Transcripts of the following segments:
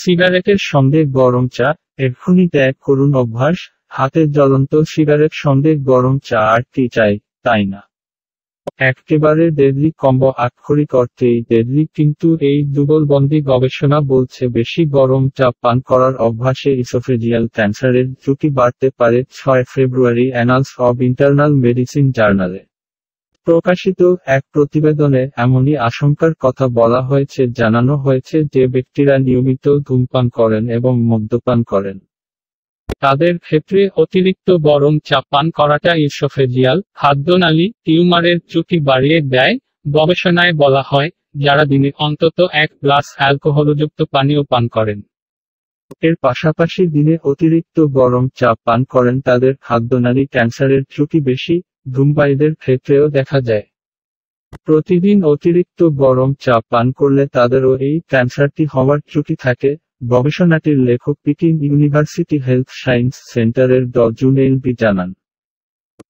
সিগারেটের সঙ্গে গরম চা এক্ষুনি ত্যাগ করুন অভ্যাস হাতে জ্বলন্ত সিগারেট সঙ্গে গরম চা আর কি চাই, তাই না? একেবারে ডেডলি কম্বো আক্ষরিক অর্থেই ডেডলি কিন্তু এই যুগলবন্দি গবেষণা বলছে বেশি গরম চা পান করার অভ্যাসে ইসোফেজিয়াল ক্যান্সারের ঝুঁকি বাড়তে পারে ছয় February Annals of Internal Medicine জার্নালে প্রকাশিত এক প্রতিবেদনে এমনই আশঙ্কার কথা বলা হয়েছে, জানানো হয়েছে যে ব্যক্তিরা নিয়মিত ধূমপান করেন এবং মদ্যপান করেন। তাদের ক্ষেত্রে অতিরিক্ত গরম চা পান করাটা ইসোফেজিয়াল খাদ্যনালী টিউমারের ঝুঁকি বাড়িয়ে দেয়, গবেষণায় বলা হয়, যারা দিনে অন্তত এক গ্লাস অ্যালকোহলযুক্ত পানীয় পান করেন। এর পাশাপাশি দিনে অতিরিক্ত গরম চা পান করেন, তাদের খাদ্যনালী ক্যান্সারের ঝুঁকি বেশি ধূমপায়ীদের ক্ষেত্রেও দেখা যায়। প্রতিদিন অতিরিক্ত গরম চা পান করলে তাদেরও এই ক্যান্সারটি হওয়ার ঝুঁকি থাকে, গবেষণাটির লেখক পিকিং ইউনিভার্সিটি হেলথ সায়েন্স সেন্টারের ড জুনেলবি জানান।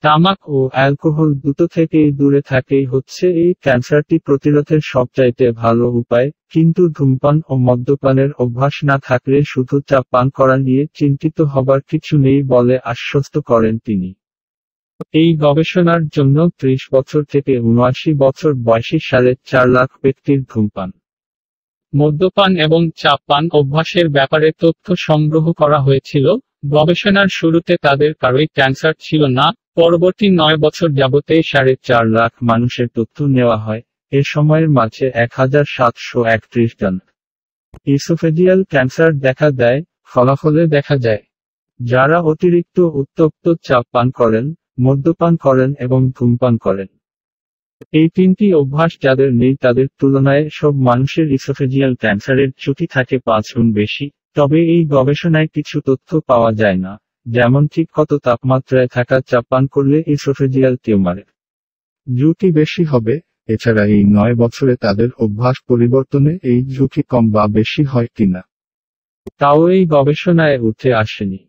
তামাক ও অ্যালকোহল দুটো থেকেই দূরে থাকেই হচ্ছে এই ক্যান্সারটি প্রতিরোধের সবচাইতে ভালো উপায়, কিন্তু ধূমপান ও মদ্যপানের অভ্যাস না থাকলে শুধু চা পান করা নিয়ে চিন্তিত হবার কিছু নেই বলে আশ্বস্ত করেন তিনি। এই গবেষণার জন্য ত্রিশ বছর থেকে উনআশি বছর বয়সী সাড়ে চার লাখ ব্যক্তির ধূমপান। মদ্যপান এবং চা পান অভ্যাসের ব্যাপারে তথ্য সংগ্রহ করা হয়েছিল। গবেষণার শুরুতে তাদের কারোই ক্যান্সার ছিল না। পরবর্তী নয় বছর যাবতেই সাড়ে চার লাখ মানুষের তথ্য নেওয়া হয়। এ সময়ের মাঝে এক হাজার সাতশো একত্রিশ জন। ইসোফেজিয়াল ক্যান্সার দেখা দেয়, ফলাফলে দেখা যায়। যারা অতিরিক্ত উত্তপ্ত চাপ পান করেন মদ্যপান করেন এবং ধূমপান করেন। এই তিনটি অভ্যাস যাদের নেই, তাদের তুলনায় সব মানুষের ইসোফেজিয়াল ক্যান্সারের ঝুঁকি থাকে পাঁচ গুণ বেশি। তবে এই গবেষণায় কিছু তথ্য পাওয়া যায় না, যেমন ঠিক কত তাপমাত্রায় থাকা চাপ পান করলে ইসোফেজিয়াল টিউমারের ঝুঁকি বেশি হবে। এছাড়া এই নয় বছরে তাদের অভ্যাস পরিবর্তনে এই ঝুঁকি কম বা বেশি হয় কিনা, তাও এই গবেষণায় উঠে আসেনি।